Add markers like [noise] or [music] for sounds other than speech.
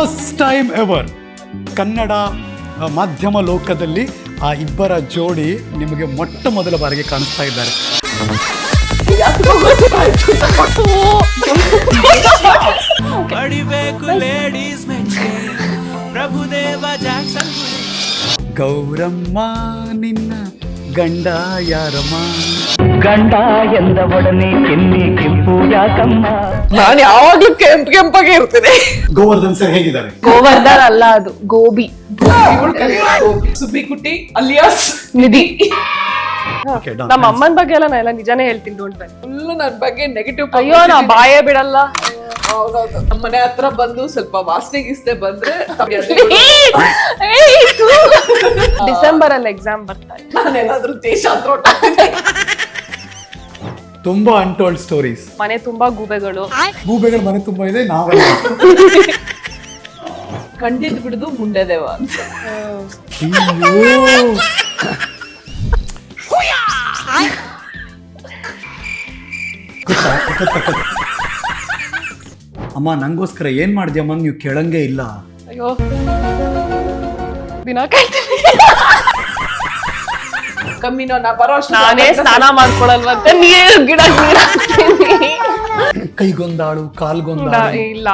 First time ever Kannada ಮಾಧ್ಯಮ ಲೋಕದಲ್ಲಿ ಆ ಇಬ್ಬರ ಜೋಡಿ ನಿಮಗೆ ಮೊಟ್ಟ ಮೊದಲ ಬಾರಿಗೆ ಕಾಣಿಸ್ತಾ ಇದ್ದಾರೆ. ಪ್ರಭುದೇವ ಜಾಕ್ಸನ್. ಗೌರಮ್ಮ ನಿನ್ನ ಗಂಡ ಯಾರಮ್ಮ? ಗಂಡ ಎಂದ ಒಡನೆ ಕೆನ್ನೆ ಕೆಂಪು ಯಾಕಮ್ಮ? ನಾನು ಯಾವಾಗ್ಲೂ ಕೆಂಪ್ ಕೆಂಪಾಗಿ ಇರ್ತೇನೆ. ಗೋವರ್ಧನ್ ಸರ್ ಹೇಗಿದ್ದಾರೆ? ಗೋವರ್ಧನ್ ಅಲ್ಲ ಅದು Gobi. Subbi Kutti alias Nidhi. Okay, done. ನಮ್ಮ ಅಮ್ಮನ ಬಗ್ಗೆ ಎಲ್ಲ ನಾ ಎಲ್ಲ ನಿಜಾನೇ ಹೇಳ್ತೀನಿ ಡೋಂಟ್ ಫುಲ್ ನನ್ ಬಗ್ಗೆ ನೆಗೆಟಿವ್ ಅಯ್ಯೋ ನಾ ಬಾಯೇ ಬಿಡಲ್ಲ. ಹೌದೌದು. ನಮ್ಮ ಮನೆ ಹತ್ರ ಬಂದು ಸ್ವಲ್ಪ ವಾಸನೆ ಗಿಸ್ತೆ ಬಂದ್ರೆ [laughs] ಡಿಸೆಂಬರ್ ಅಲ್ಲಿ ಎಕ್ಸಾಮ್ ಬರ್ತಾ ಇದೆ. ತುಂಬಾ ಅನ್ಟೋಲ್ಡ್ ಸ್ಟೋರೀಸ್ ಮನೆ ತುಂಬಾ ಗೂಬೆಗಳು ಗೂಬೆಗಳು ಮನೆ ತುಂಬಾ ಇದೆ ನಾವೆಲ್ಲ ಕಂಡಿದ್ ಬಿಡುದು ಮುಂಡೆ ದೇವ ಅಂತ ಅಯ್ಯೋ ಗೊತ್ತಾ? ಗೊತ್ತಾ? ಗೊತ್ತಾ? ಅಮ್ಮ ನಂಗೋಸ್ಕರ ಏನ್ ಮಾಡಿದ್ಯಮ್ಮ ನೀವು ಕೇಳಂಗೆ ಇಲ್ಲ ಅಯ್ಯೋ ದಿನ ಕಾಯ್ತೀನಿ. ಕಮ್ಮಿನೋ ನಾ ಬರೋ ನಾನೇ ಸ್ನಾನ ಮಾಡ್ಕೊಳಲ್ವಂತೆ. ನೀರು ಗಿಡ ಕೈಗೊಂದಾಳು ಕಾಲ್ಗೊಂದಾಳು. ಇಲ್ಲ.